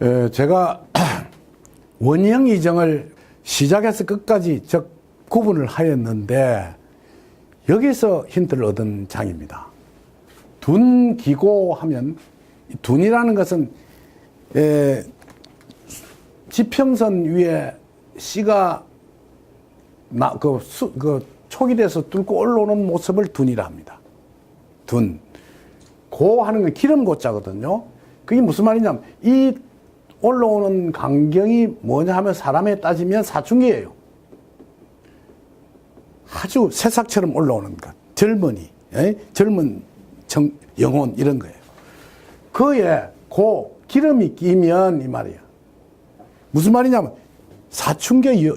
에, 제가 원형 이정을 시작해서 끝까지 적 구분을 하였는데 여기서 힌트를 얻은 장입니다. 둔 기고 하면 이 둔이라는 것은 에, 지평선 위에 씨가 나, 그, 수, 그 촉이 돼서 뚫고 올라오는 모습을 둔이라 합니다. 둔. 고 하는 건 기름 고자거든요. 그게 무슨 말이냐면 이 올라오는 광경이 뭐냐 하면 사람에 따지면 사춘기예요. 아주 새싹처럼 올라오는 것. 젊은이, 예? 젊은 정, 영혼 이런 거예요. 그에 고 기름이 끼면 이 말이야. 무슨 말이냐면 사춘기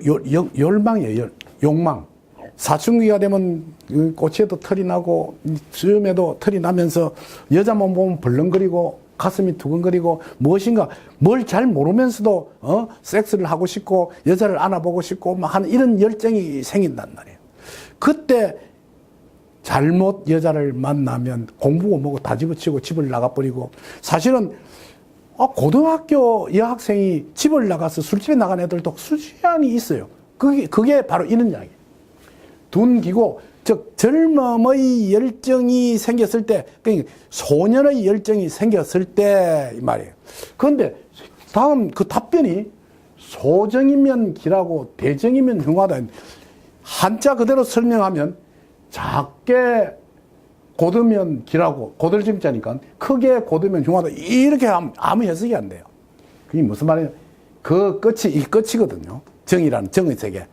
열망이에요. 열- 욕망. 사춘기가 되면 그 꽃에도 털이 나고 수염에도 털이 나면서 여자만 보면 벌렁거리고 가슴이 두근거리고 무엇인가 뭘 잘 모르면서도 어 섹스를 하고 싶고 여자를 안아보고 싶고 막 하는 이런 열정이 생긴단 말이에요. 그때 잘못 여자를 만나면 공부고 뭐고 다 집어치고 집을 나가버리고 사실은 아, 고등학교 여학생이 집을 나가서 술집에 나간 애들도 수시안이 있어요. 그게, 그게 바로 이런 이야기. 둔기고, 즉, 젊음의 열정이 생겼을 때, 그러니까 소년의 열정이 생겼을 때, 이 말이에요. 그런데 다음 그 답변이 소정이면 기라고 대정이면 흉하다. 한자 그대로 설명하면 작게 고두면 기라고 고들정자니까 크게 고두면 흉하다 이렇게 하면 아무 해석이 안 돼요. 그게 무슨 말이에요? 그 끝이 이 끝이거든요. 정이라는 정의 세계,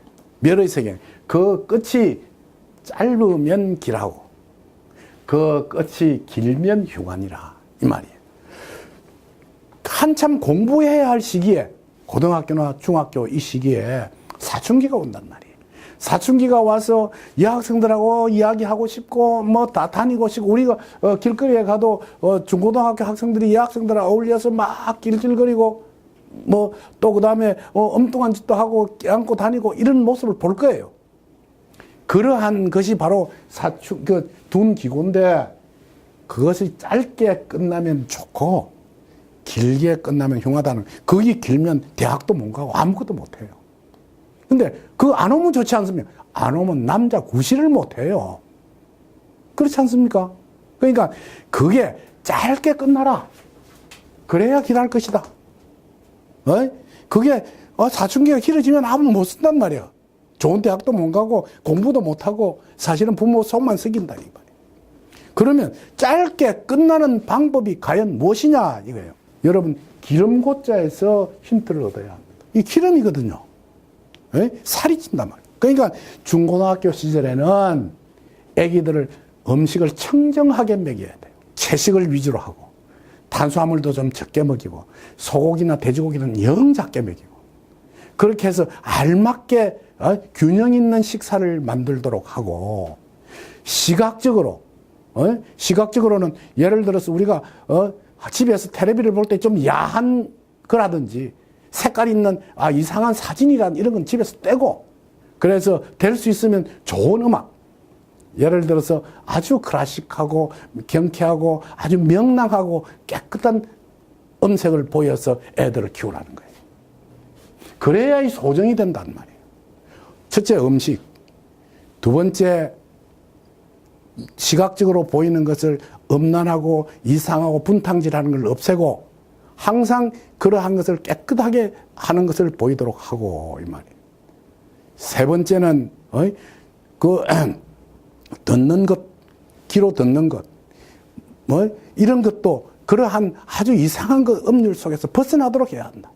멸의 세계. 그 끝이 짧으면 기라고, 그 끝이 길면 흉하니라 이 말이에요. 한참 공부해야 할 시기에 고등학교나 중학교 이 시기에 사춘기가 온단 말이에요. 사춘기가 와서 여학생들하고 이야기하고 싶고 뭐 다 다니고 싶고 우리가 어, 길거리에 가도 어, 중고등학교 학생들이 여학생들하고 어울려서 막 길길거리고 뭐 또 그다음에 어, 엉뚱한 짓도 하고 껴안고 다니고 이런 모습을 볼 거예요. 그러한 것이 바로 사춘 그둔 기고인데 그것이 짧게 끝나면 좋고 길게 끝나면 흉하다는 그게 길면 대학도 못 가고 아무것도 못 해요. 근데 그거 안 오면 좋지 않습니까? 안 오면 남자 구실을 못 해요. 그렇지 않습니까? 그러니까 그게 짧게 끝나라. 그래야 길할 것이다. 어? 그게 어, 사춘기가 길어지면 아무 못 쓴단 말이야. 좋은 대학도 못 가고 공부도 못 하고 사실은 부모 속만 썩인다 이 말이야. 그러면 짧게 끝나는 방법이 과연 무엇이냐 이거예요. 여러분 기름고자에서 힌트를 얻어야 합니다. 이 기름이거든요. 예? 살이 찐단 말이에요. 그러니까 중고등학교 시절에는 아기들을 음식을 청정하게 먹여야 돼요. 채식을 위주로 하고 탄수화물도 좀 적게 먹이고 소고기나 돼지고기는 영 작게 먹이고 그렇게 해서 알맞게 어? 균형 있는 식사를 만들도록 하고 시각적으로 어? 시각적으로는 예를 들어서 우리가 어? 집에서 텔레비를 볼 때 좀 야한 거라든지 색깔 있는 아 이상한 사진이란 이런 건 집에서 떼고 그래서 될 수 있으면 좋은 음악 예를 들어서 아주 클래식하고 경쾌하고 아주 명랑하고 깨끗한 음색을 보여서 애들을 키우라는 거예요. 그래야 이 소정이 된단 말이에요. 첫째 음식, 두 번째 시각적으로 보이는 것을 음란하고 이상하고 분탕질하는 걸 없애고 항상 그러한 것을 깨끗하게 하는 것을 보이도록 하고 이 말이에요. 세 번째는 어이? 그 듣는 것, 귀로 듣는 것, 뭐 이런 것도 그러한 아주 이상한 그 음률 속에서 벗어나도록 해야 한다.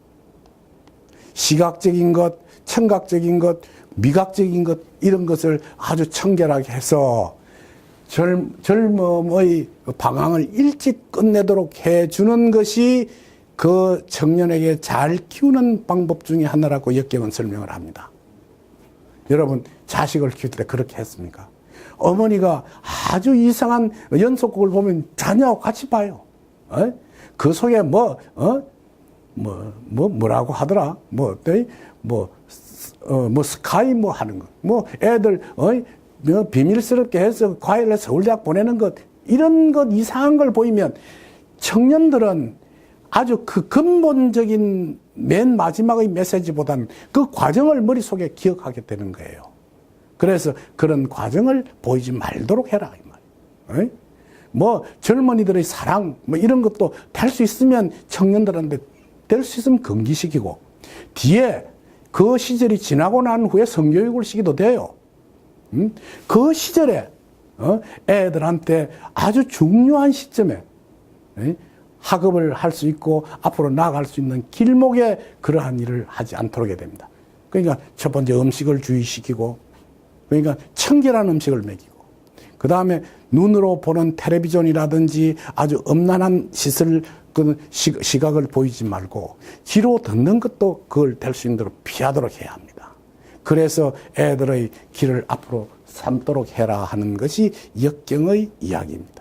시각적인 것, 청각적인 것, 미각적인 것 이런 것을 아주 청결하게 해서 젊, 젊음의 방황을 일찍 끝내도록 해주는 것이 그 청년에게 잘 키우는 방법 중에 하나라고 역경은 설명을 합니다. 여러분 자식을 키울 때 그렇게 했습니까? 어머니가 아주 이상한 연속곡을 보면 자녀하고 같이 봐요. 어? 그 속에 뭐, 어? 뭐, 뭐, 뭐라고 하더라? 뭐? 뭐, 어, 뭐, 스카이 뭐 하는 거. 뭐, 애들, 어? 뭐 비밀스럽게 해서 과일을 서울대학 보내는 것. 이런 것 이상한 걸 보이면 청년들은 아주 그 근본적인 맨 마지막의 메시지보다는 그 과정을 머릿속에 기억하게 되는 거예요. 그래서 그런 과정을 보이지 말도록 해라. 이 말. 뭐 젊은이들의 사랑 뭐 이런 것도 될 수 있으면 청년들한테 될 수 있으면 금기시키고 뒤에 그 시절이 지나고 난 후에 성교육을 시키도 돼요. 음? 그 시절에 어? 애들한테 아주 중요한 시점에 에? 학업을 할 수 있고 앞으로 나아갈 수 있는 길목에 그러한 일을 하지 않도록 해야 됩니다. 그러니까 첫 번째 음식을 주의시키고 그러니까 청결한 음식을 먹이고 그 다음에 눈으로 보는 텔레비전이라든지 아주 음란한 시설 그 시- 시각을 보이지 말고 귀로 듣는 것도 그걸 될 수 있도록 피하도록 해야 합니다. 그래서 애들의 길을 앞으로 삼도록 해라 하는 것이 역경의 이야기입니다.